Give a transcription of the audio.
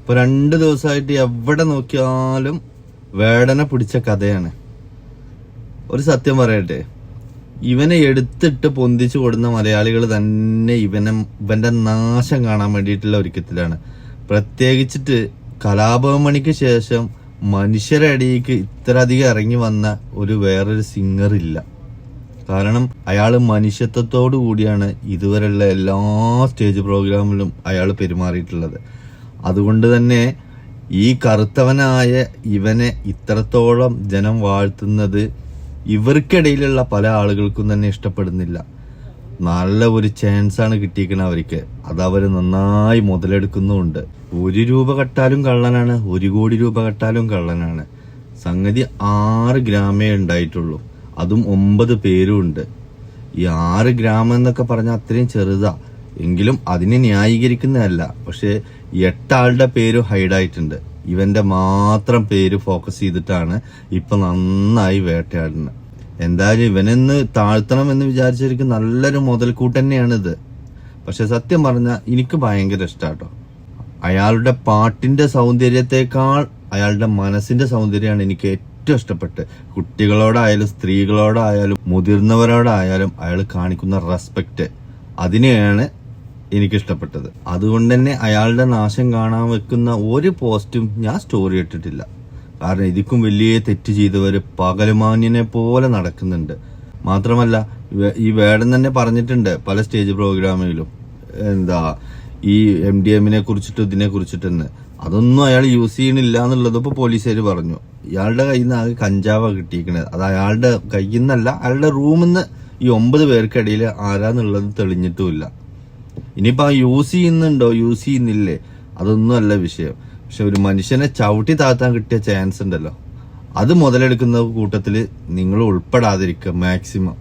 ഇപ്പൊ രണ്ട് ദിവസമായിട്ട് എവിടെ നോക്കിയാലും വേടന പിടിച്ച കഥയാണ്. ഒരു സത്യം പറയട്ടെ. ഇവനെ എടുത്തിട്ട് പൊന്തിച്ചു കൊടുന്ന മലയാളികൾ തന്നെ ഇവനെ ഇവന്റെ നാശം കാണാൻ വേണ്ടിയിട്ടുള്ള ഒരുക്കത്തിലാണ്. പ്രത്യേകിച്ചിട്ട് കലാഭവമണിക്ക് ശേഷം മനുഷ്യരുടെ അടിയിലേക്ക് ഇത്രയധികം ഇറങ്ങി വന്ന ഒരു വേറൊരു സിംഗർ ഇല്ല. കാരണം അയാൾ മനുഷ്യത്വത്തോടു കൂടിയാണ് ഇതുവരെയുള്ള എല്ലാ സ്റ്റേജ് പ്രോഗ്രാമിലും അയാൾ പെരുമാറിയിട്ടുള്ളത്. അതുകൊണ്ട് തന്നെ ഈ കറുത്തവനായ ഇവനെ ഇത്രത്തോളം ജനം വാഴ്ത്തുന്നത് ഇവർക്കിടയിലുള്ള പല ആളുകൾക്കും തന്നെ ഇഷ്ടപ്പെടുന്നില്ല. നല്ല ഒരു ചാൻസ് ആണ് കിട്ടിയിരിക്കുന്നത് അവർക്ക്. അത് അവർ നന്നായി മുതലെടുക്കുന്നുമുണ്ട്. ഒരു രൂപ കട്ടാലും കള്ളനാണ് ഒരു കോടി രൂപ കട്ടാലും കള്ളനാണ്. സംഗതി ആറ് ഗ്രാമേ ഉണ്ടായിട്ടുള്ളൂ. അതും ഒമ്പത് പേരും ഉണ്ട് ഈ ആറ് ഗ്രാമം എന്നൊക്കെ പറഞ്ഞാൽ അത്രയും ചെറുതാ. എങ്കിലും അതിനെ ന്യായീകരിക്കുന്നതല്ല. പക്ഷെ എട്ടാളുടെ ഹൈഡ് ഹൈഡായിട്ടുണ്ട് ഇവന്റെ മാത്രം പേര് ഫോക്കസ് ചെയ്തിട്ടാണ് ഇപ്പൊ നന്നായി വേട്ടയാടുന്നത്. എന്തായാലും ഇവനെന്ന് താഴ്ത്തണം എന്ന് വിചാരിച്ചിരിക്കും നല്ലൊരു മുതൽക്കൂട്ട് തന്നെയാണിത്. പക്ഷെ സത്യം പറഞ്ഞ എനിക്ക് ഭയങ്കര ഇഷ്ടാട്ടോ. അയാളുടെ പാട്ടിന്റെ സൗന്ദര്യത്തെക്കാൾ അയാളുടെ മനസ്സിന്റെ സൗന്ദര്യമാണ് എനിക്ക് ഏറ്റവും ഇഷ്ടപ്പെട്ട് കുട്ടികളോടായാലും സ്ത്രീകളോടായാലും മുതിർന്നവരോടായാലും അയാൾ കാണിക്കുന്ന റെസ്പെക്ട് അതിനെയാണ് എനിക്ക് ഇഷ്ടപ്പെട്ടത് അതുകൊണ്ട് തന്നെ അയാളുടെ നാശം കാണാൻ വെക്കുന്ന ഒരു പോസ്റ്റും ഞാൻ സ്റ്റോറി ഇട്ടിട്ടില്ല. കാരണം ഇതിക്കും വലിയ തെറ്റ് ചെയ്തവർ പകലുമാന്യനെ പോലെ നടക്കുന്നുണ്ട്. മാത്രമല്ല ഈ വേടൻ തന്നെ പറഞ്ഞിട്ടുണ്ട് പല സ്റ്റേജ് പ്രോഗ്രാമിലും എന്താ ഈ എം ഡി എമ്മിനെ കുറിച്ചിട്ട് ഇതിനെ കുറിച്ചിട്ടെന്ന്. അതൊന്നും അയാൾ യൂസ് ചെയ്യണില്ല എന്നുള്ളത് ഇപ്പൊ പോലീസുകാർ പറഞ്ഞു. ഇയാളുടെ കയ്യിൽ നിന്ന് ആകെ കഞ്ചാവ കിട്ടിയിരിക്കുന്നത് അത് അയാളുടെ കയ്യിൽ നിന്നല്ല അയാളുടെ റൂമിൽ നിന്ന് ഈ ഒമ്പത് പേർക്കിടയിൽ ആരാന്നുള്ളത് തെളിഞ്ഞിട്ടുമില്ല. ഇനിയിപ്പോ ആ യൂസ് ചെയ്യുന്നുണ്ടോ? യൂസ് ചെയ്യുന്നില്ലേ? അതൊന്നും അല്ല വിഷയം. പക്ഷെ ഒരു മനുഷ്യനെ ചവിട്ടി താഴ്ത്താൻ കിട്ടിയ ചാൻസ് ഉണ്ടല്ലോ. അത് മുതലെടുക്കുന്ന കൂട്ടത്തിൽ നിങ്ങൾ ഉൾപ്പെടാതിരിക്കുക മാക്സിമം